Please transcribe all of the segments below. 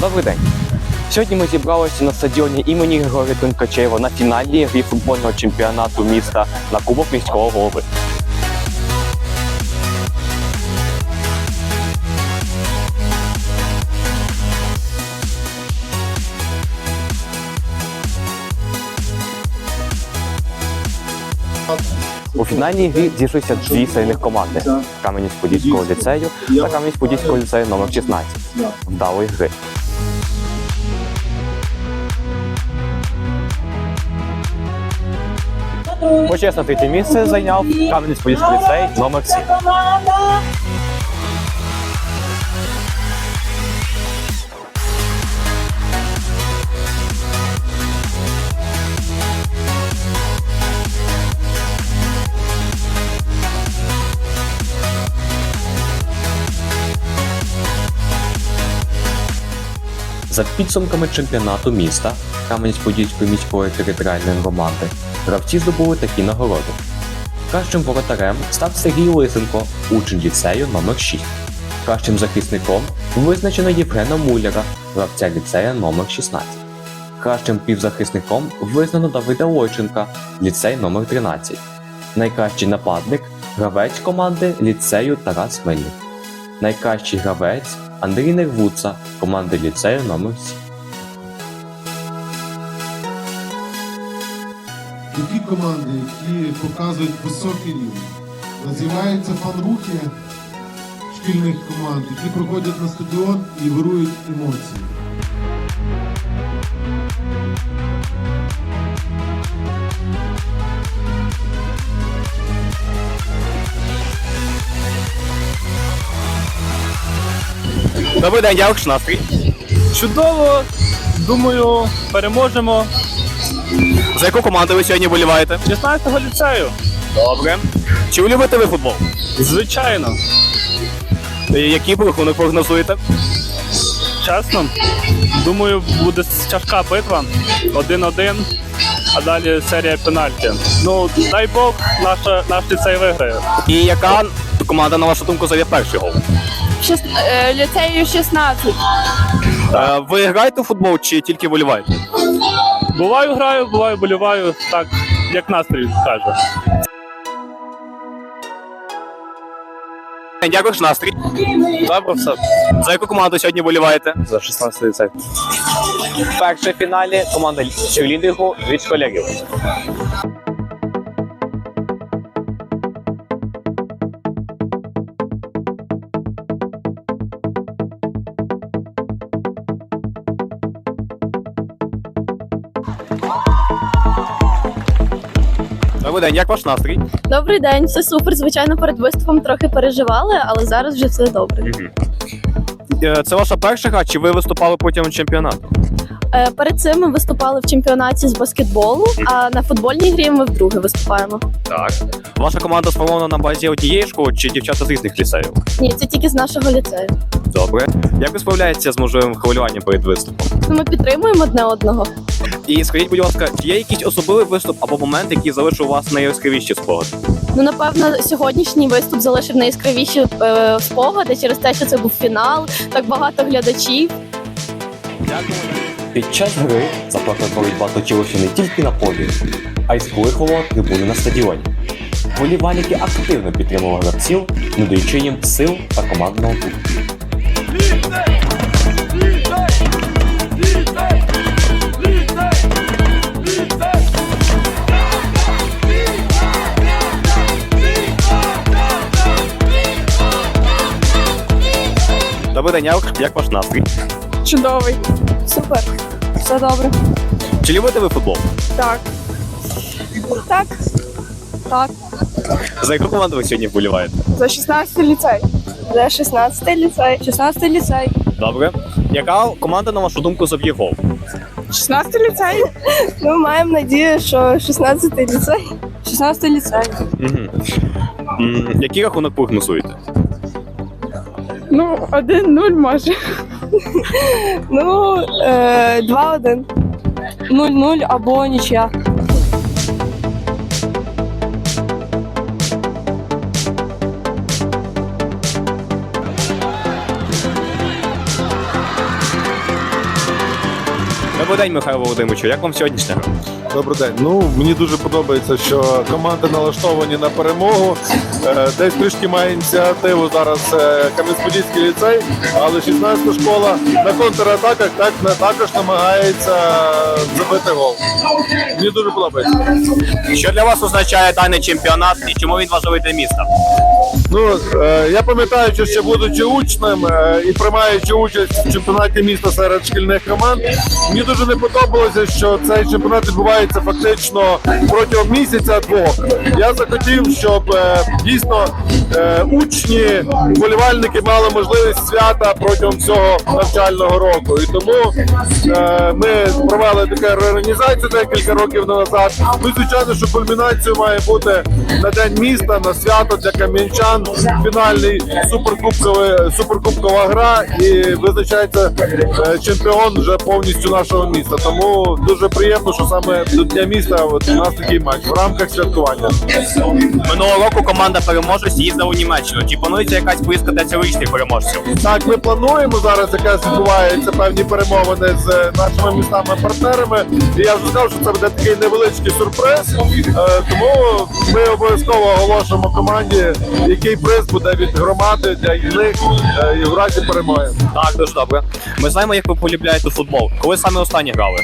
Добрий день. Сьогодні ми зібралися на стадіоні імені Григорія Тонкачева на фінальній грі футбольного чемпіонату міста на Кубок міського голови. Фінальній грі зійшлися дві сильних команди Кам'янець-Подільського ліцею та Кам'янець-Подільського ліцею номер 16 вдалої гри. Почесно третє місце зайняв Кам'янець-Подільський ліцей номер 7. За підсумками чемпіонату міста Кам'янець-Подільської міської територіальної громади гравці здобули такі нагороди. Кращим воротарем став Сергій Лисенко, учень ліцею номер 6 Кращим захисником визначено Євгена Муляра, гравця ліцея номер 16 Кращим півзахисником визнано Давида Лойченка, ліцей номер 13 Найкращий нападник гравець команди ліцею Тарас Мельник. Найкращий гравець Андрій Нервуца, команди ліцею номер 7 Такі команди, які показують високий рівень, називаються фан-рухи шкільних команд, які приходять на стадіон і вирують емоції. Добрий день, як ваш настрій? Чудово. Думаю, переможемо. За яку команду ви сьогодні боліваєте? 16-го ліцею. Добре. Чи любите ви футбол? Звичайно. І Який рахунок прогнозуєте? Чесно. Думаю, буде тяжка битва. 1-1, а далі серія пенальті. Ну, дай Бог, наша, наш ліцей виграє. І яка команда, на вашу думку, заб'є перший гол? Шест... е, Ліцею 16. Е, Ви граєте у футбол чи тільки боліваєте? Буваю, граю, буваю, боліваю, так, як настрій каже. Дякую, ж настрій. Добре, все. За яку команду сьогодні боліваєте? За 16 ліцей. Перше фіналі команда черлідингу від школярів. Добрий день, як ваш настрій? Добрий день, все супер. Звичайно, перед виступом трохи переживали, але зараз вже все добре. Е, Це ваша перша гра, чи ви виступали протягом чемпіонату? Е, Перед цим ми виступали в чемпіонаті з баскетболу, а на футбольній грі ми вдруге виступаємо. Так. Ваша команда сформована на базі однієї школи чи дівчата з різних ліцеїв? Ні, це тільки з нашого ліцею. Добре. Як ви справляєтеся з можливим хвилюванням перед виступом? Ну, Ми підтримуємо одне одного. І скажіть, будь ласка, чи є якийсь особливий виступ або момент, який залишив у вас найяскравіші спогади? Ну, напевно, сьогоднішній виступ залишив найяскравіші е, спогади через те, що це був фінал, так багато глядачів. Під час гри запекла боротьба точилася не тільки на полі, а й скликувала трибуни на стадіоні. Волівальники активно підтримували гравців, надаючи їм сил та командного духу. Добрий день, як- як ваш настрій? Чудовий. Супер. Все добре. Чи любите ви футбол? Так. Так. Так. За яку команду ви сьогодні вболіваєте? За 16 ліцей. За 16 ліцей. 16 ліцей. Добре. Яка команда, на вашу думку, заб'є гол? 16 ліцей. Ми маємо надію, що 16 ліцей. 16 ліцей. Угу. Який рахунок прогнозуєте? Ну, 1-0 може. Ну, е, 2-1. 0-0 або нічия. День, Михайло Володимировичу. Як вам сьогоднішня гра? Добрий день. Ну мені дуже подобається, що команди налаштовані на перемогу. Е, Десь трішки має ініціативу зараз е, Кам'янець-Подільський ліцей, але 16-та школа на контратаках так також намагається забити гол. Мені дуже подобається. Що для вас означає даний чемпіонат і чому він важливий для міста? Ну е, я пам'ятаю, що ще будучи учнем е, і приймаючи участь в чемпіонаті міста серед шкільних команд, мені дуже не подобалося, що цей чемпіонат відбувається фактично протягом місяця-двох. Я захотів, щоб е, дійсно е, учні, вболівальники мали можливість свята протягом всього навчального року. І тому е, ми провели таку реорганізацію декілька років назад. Ну, звичайно, що кульмінацією має бути на день міста, на свято для кам'янчан. Фінальний суперкубковий суперкубкова гра і визначається чемпіон вже повністю нашого міста. Тому дуже приємно, що саме до дня міста от у нас такий матч в рамках святкування. Минулого року команда переможець їздила у Німеччину. Чи планується якась поїздка для цьогорічних переможців? Так, ми плануємо зараз, якраз відбуваються певні перемовини з е, нашими містами-партнерами. І я вже сказав, що це буде такий невеличкий сюрприз. Е, Тому ми обов'язково оголошуємо команді, який приз буде від громади для них е, і в разі перемоги. Так, дуже добре. Ми знаємо, як ви полюбляєте футбол. Коли саме останні грали?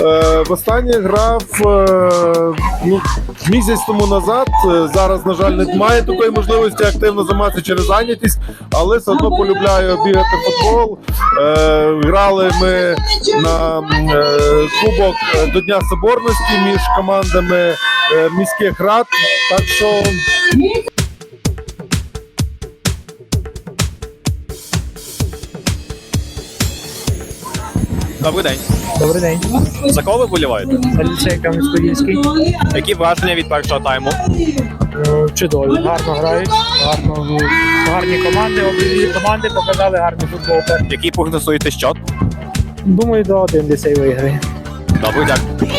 Е, Востаннє грав е, ну, місяць тому назад. Е, Зараз, на жаль, немає такої можливості активно займатися через зайнятість, але все одно полюбляю бігати футбол. Е, Грали ми на е, кубок е, до Дня Соборності між командами е, міських рад. Так що Добрий день. Добрий день, За кого ви боліваєте? ліцей Кам'янець-Подільський. Які враження від першого тайму? Е, Чудові, гарно грають, гарно, ну, гарні команди, обидві команди показали гарний футбол. Який прогнозуєте счет? Думаю, до один ліцей виграє. Добрий день.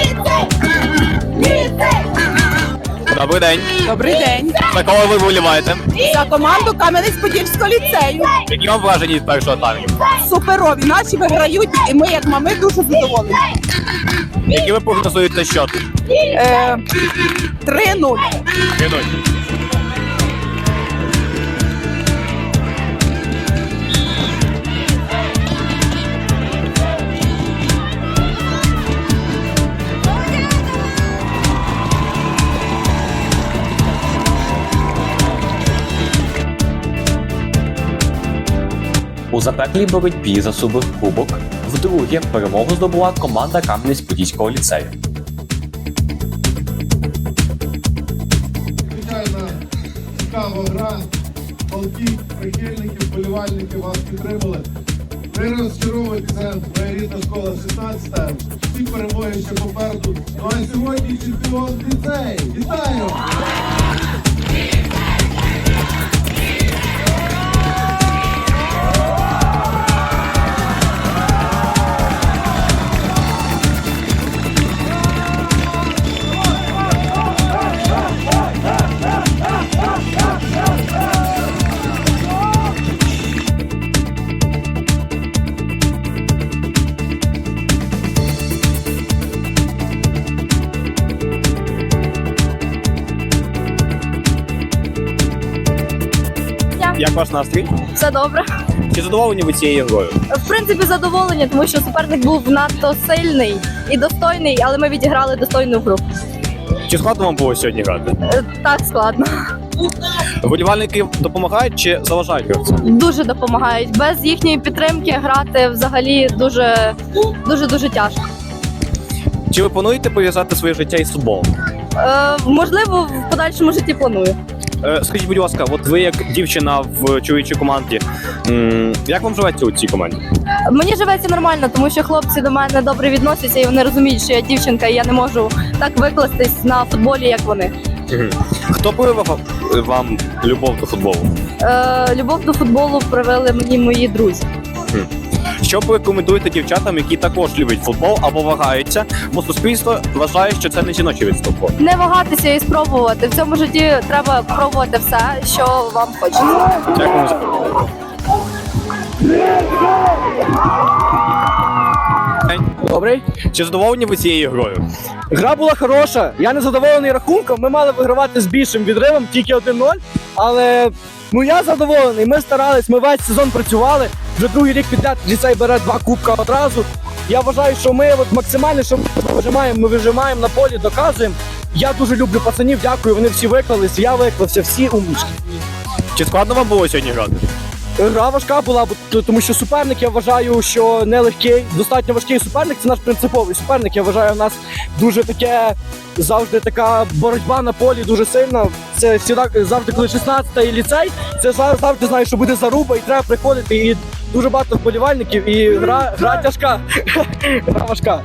Добрий день. Добрий день. За кого ви вболіваєте? За команду Кам'янець-Подільського ліцею. Які вам враження від першого тайму? Суперові. Наші виграють, і ми, як мами, дуже задоволені. Які ви прогнозуєте що? Е, 3-0. Кинуть. У запеклій боротьбі за суперкубок вдруге перемогу здобула команда Кам'янець-Подільського ліцею. Звичайно, цікава гра. Полки, прихильники, вболівальники вас підтримали. Не розчаровуйтеся, моя рідна школа 16 Всі перемоги ще попереду. Ну а сьогодні чемпіон ліцей. Вітаю! Як ваш настрій? Все добре. Чи задоволені ви цією грою? В принципі, задоволені, тому що суперник був надто сильний і достойний, але ми відіграли достойну гру. Чи складно вам було сьогодні грати? Е, Так складно. Вболівальники допомагають чи заважають гравцям? Дуже допомагають. Без їхньої підтримки грати взагалі дуже дуже дуже тяжко. Чи ви плануєте пов'язати своє життя із футболом? Е, можливо, в подальшому житті планую. Е, скажіть, будь ласка, от ви як дівчина в чоловічій команді, як вам живеться у цій команді? Мені живеться нормально, тому що хлопці до мене добре відносяться і вони розуміють, що я дівчинка, і я не можу так викластись на футболі, як вони. Хто привив вам любов до футболу? Е, любов до футболу привели мені мої друзі. Що порекомендуєте дівчатам, які також люблять футбол або вагаються, бо суспільство вважає, що це не жіночий від спорту? Не вагатися і спробувати. В цьому житті треба пробувати все, що вам хочеться. Дякую за Добрий. чи задоволені ви цією грою? Гра була хороша. Я не задоволений рахунком. Ми мали вигравати з більшим відривом, тільки 1-0. Але ну я задоволений. Ми старались, ми весь сезон працювали. Вже другий рік підряд ліцей бере два кубка одразу. Я вважаю, що ми от максимально, що ми вижимаємо, ми вижимаємо на полі, доказуємо. Я дуже люблю пацанів, дякую. Вони всі виклались. Я виклався, всі умнічки. Чи складно вам було сьогодні грати? Гра важка була, тому що суперник я вважаю, що не легкий, достатньо важкий суперник. Це наш принциповий суперник. Я вважаю, у нас дуже таке завжди така боротьба на полі дуже сильна. Це завжди, коли 16-й ліцей, це зав- завжди знаєш, що буде заруба, і треба приходити. І дуже багато вболівальників, і гра, гра тяжка. гра важка.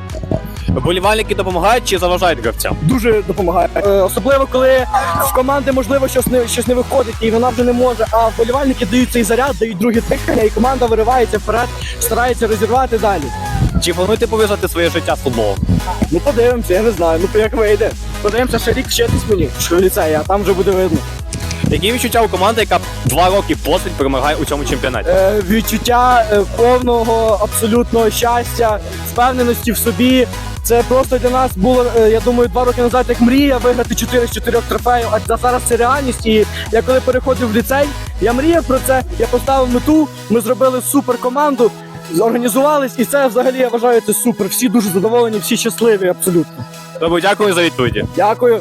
Вболівальники допомагають чи заважають гравцям? Дуже допомагає. Е, особливо коли в команди можливо щось не щось не виходить, і вона вже не може. А вболівальники дають цей заряд, дають друге дихання, і команда виривається вперед, старається розірвати далі. Чи плануєте пов'язати своє життя з футболом? Ну подивимося, я не знаю. Ну як вийде. Подивимося ще рік вчитись мені, що в ліцеї, а там вже буде видно. Які відчуття у команди, яка два роки поспіль перемагає у цьому чемпіонаті? Е, відчуття е, повного абсолютного щастя, впевненості в собі. Це просто для нас було, е, я думаю, два роки назад як мрія виграти 4 з 4 трофеїв, а за- зараз це реальність. І я коли переходив в ліцей, я мріяв про це, я поставив мету, ми зробили супер команду, зорганізувались, і це взагалі я вважаю це супер. Всі дуже задоволені, всі щасливі, абсолютно. Добре, дякую за відповіді. Дякую.